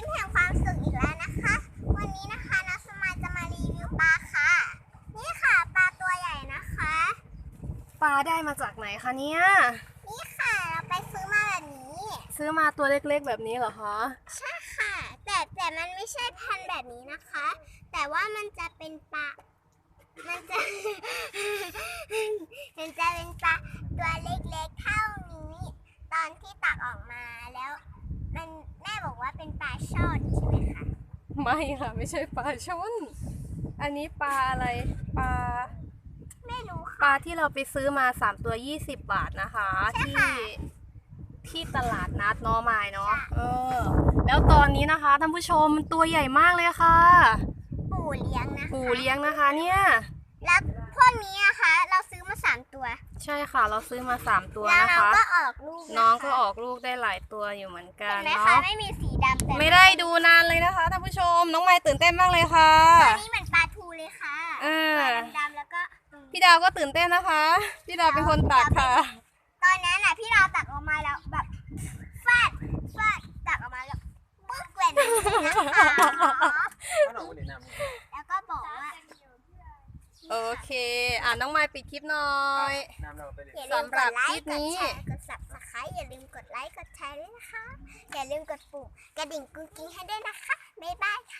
ยิ้มแห่งความสุขอีกแล้วนะคะ วันนี้นะคะนัสมายจะมารีวิวปลาค่ะ นี่ค่ะปลาตัวใหญ่นะคะ ปลาได้มาจากไหนคะเนี่ย นี่ค่ะเราไปซื้อมาแบบนี้ ซื้อมาตัวเล็กๆแบบนี้เหรอคะใช่ค่ะ แต่แต่มันไม่ใช่พันธุ์แบบนี้นะคะ แต่ว่ามันจะเป็นปลา มันจะ มันจะเป็นปลาตัวเล็กๆเท่านี้ ตอนที่ตักออกมาแล้ว มันแม่บอกว่าเป็นปลา ช่อนใช่ไหมคะไม่ค่ะ ไม่ใช่ปลาช่อนอันนี้ปลาอะไรปลาไม่รู้ค่ะปลาที่เราไปซื้อมา3ตัว20บาทนะคะ ใช่ที่ค่ะที่ตลาดนัดเนอไม้เนาะเออ แล้วตอนนี้นะคะท่านผู้ชมมันตัวใหญ่มากเลยค่ะ ปู่เลี้ยงนะคะ ปู่เลี้ยงนะคะเนี่ย แล้วพวกนี้นะคะ เราซื้อมาสามตัว ใช่ค่ะเราซื้อมา3ตัวแล้วนะน้องคะ ก็ออกลูกะคะน้องก็ออกลูกได้หลายตัวอยู่เหมือนกัเห็นนไหมเนาะคะไม่มีสีดำแต่ไม่ได้ดูนานเลยนะคะท่านผู้ชมน้องไม้ตื่นเต้นมากเลยค่ะ ตัวนี้เหมือนปลาทูเลยค่ะเออดำๆแล้วก็อืมพี่ดาวก็ตื่นเต้นนะคะ พี่ดาวเป็นคนตักค่ะ ตอนนั้นน่ะพี่เราตักออกมาแล้วแบบฟาดฟาดตักออกมาแล้วปึ๊กแหวนนี้นะคะ ถ้าเราเด่นนำ แล้วก็บอกว่า โอเค อะน้องไม้ปิดคลิปหน่อยนำเราไปเลยอย่าลืมกดไลสำหรับคลิค์ปกนี้ดแชร์ กด subscribe อย่าลืมกดไลค์ กดแชร์ด้วยนะคะ อย่าลืมกดปุ่มกระดิ่งกุ้งกิ้งให้ด้วยนะคะ บ๊ายบายค่ะ